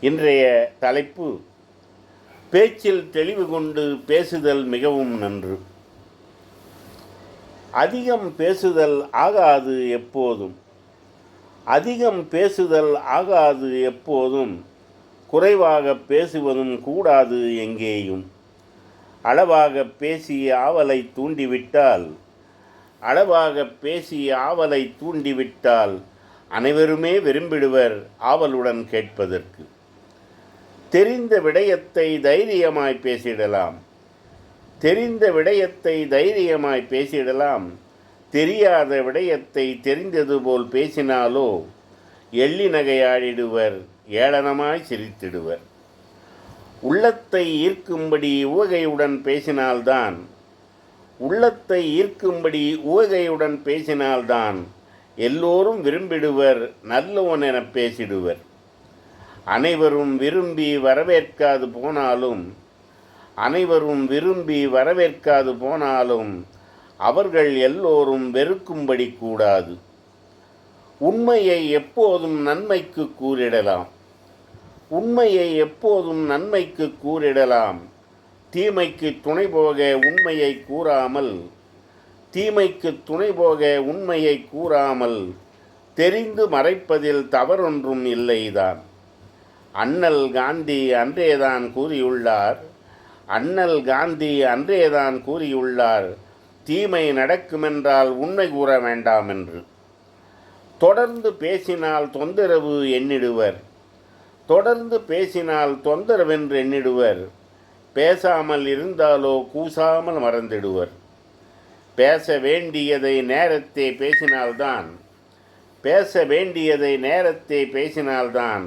இன்றைய தலைப்பு பேச்சில் தெளிவு கொண்டு பேசுதல் மிகவும் நன்று. அதிகம் பேசுதல் ஆகாது எப்போதும். அதிகம் பேசுதல் ஆகாது எப்போதும். குறைவாக பேசுவதும் கூடாது எங்கேயும். அளவாக பேசி ஆவலை தூண்டிவிட்டால் அளவாக பேசி ஆவலை தூண்டிவிட்டால் அனைவருமே விரும்பிடுவர் ஆவலுடன் கேட்பதற்கு. தெரிந்த விடயத்தை தைரியமாய் பேசிடலாம். தெரிந்த விடயத்தை தைரியமாய் பேசிடலாம். தெரியாத விடயத்தை தெரிந்தது போல் பேசினாலோ எள்ளி நகையாடிடுவர் ஏளனமாய் சிரித்திடுவர். உள்ளத்தை ஈர்க்கும்படி உவகையுடன் பேசினால்தான் உள்ளத்தை ஈர்க்கும்படி உவகையுடன் பேசினால்தான் எல்லோரும் விரும்பிடுவர் நல்லவன் என பேசிடுவர். அனைவரும் விரும்பி வரவேற்காது போனாலும் அனைவரும் விரும்பி வரவேற்காது போனாலும் அவர்கள் எல்லோரும் வெறுக்கும்படி கூடாது. உண்மையை எப்போதும் நன்மைக்கு கூறிடலாம். உண்மையை எப்போதும் நன்மைக்கு கூறிடலாம். தீமைக்கு துணை போக உண்மையை கூறாமல் தீமைக்கு துணை போக உண்மையை கூறாமல் தெரிந்து மறைப்பதில் தவறொன்றும் இல்லைதான். அண்ணல் காந்தி அன்றேதான் கூறியுள்ளார். அண்ணல் காந்தி அன்றேதான் கூறியுள்ளார். தீமை நடக்குமென்றால் உண்மை கூற வேண்டாம் என்று தொடர்ந்து பேசினால் தொந்தரவு எண்ணிடுவர் தொடர்ந்து பேசினால் தொந்தரவென்று எண்ணிடுவர் பேசாமல் இருந்தாலோ கூசாமல் மறந்திடுவர். பேச வேண்டியதை நேரத்தை பேசினால்தான். பேச வேண்டியதை நேரத்தை பேசினால்தான்.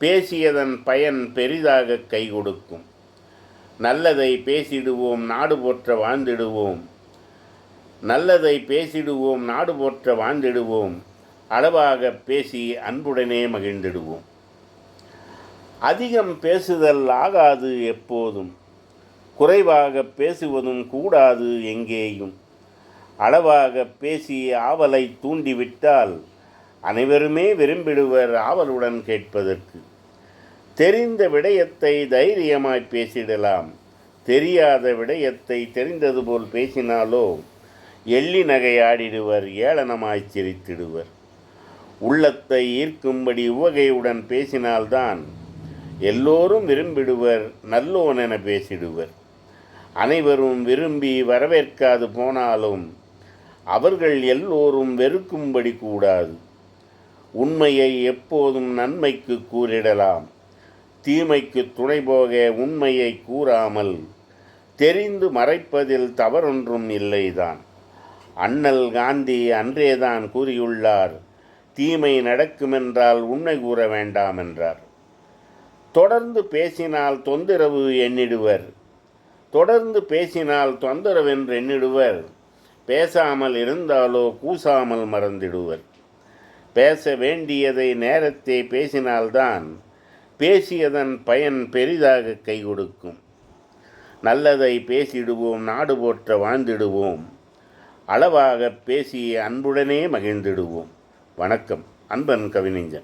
பேசியதன் பயன் பெரிதாக கை கொடுக்கும் நல்லதை பேசிடுவோம் நாடு போற்ற வாழ்ந்திடுவோம். நல்லதை பேசிடுவோம் நாடு போற்ற வாழ்ந்திடுவோம். அளவாக பேசி அன்புடனே மகிழ்ந்திடுவோம். அதிகம் பேசுதல் ஆகாது எப்போதும். குறைவாக பேசுவதும் கூடாது எங்கேயும். அளவாக பேசி ஆவலை தூண்டிவிட்டால் அனைவருமே விரும்பிடுவர் ஆவலுடன் கேட்பதற்கு. தெரிந்த விடயத்தை தைரியமாய் பேசிடலாம். தெரியாத விடயத்தை தெரிந்தது போல் பேசினாலோ எள்ளி நகையாடிடுவர் ஏளனமாய் சிரித்திடுவர். உள்ளத்தை ஈர்க்கும்படி உவகையுடன் பேசினால்தான் எல்லோரும் விரும்பிடுவர் நல்லோன் என பேசிடுவர். அனைவரும் விரும்பி வரவேற்காது போனாலும் அவர்கள் எல்லோரும் வெறுக்கும்படி கூடாது. உண்மையை எப்போதும் நன்மைக்கு கூறிடலாம். தீமைக்கு துணை போக உண்மையை கூறாமல் தெரிந்து மறைப்பதில் தவறொன்றும் இல்லைதான். அண்ணல் காந்தி அன்றேதான் கூறியுள்ளார் தீமை நடக்குமென்றால் உண்மை கூற வேண்டாம் என்றார். தொடர்ந்து பேசினால் தொந்தரவு எண்ணிடுவர். தொடர்ந்து பேசினால் தொந்தரவென்று எண்ணிடுவர். பேசாமல் இருந்தாலோ கூசாமல் மறந்திடுவர். பேச வேண்டியதை நேரத்தை பேசினால்தான் பேசியதன் பயன் பெரிதாக கை கொடுக்கும். நல்லதை பேசிடுவோம் நாடு போற்ற வாழ்ந்திடுவோம். அளவாக பேசி அன்புடனே மகிழ்ந்திடுவோம். வணக்கம் அன்பன் கவிஞன்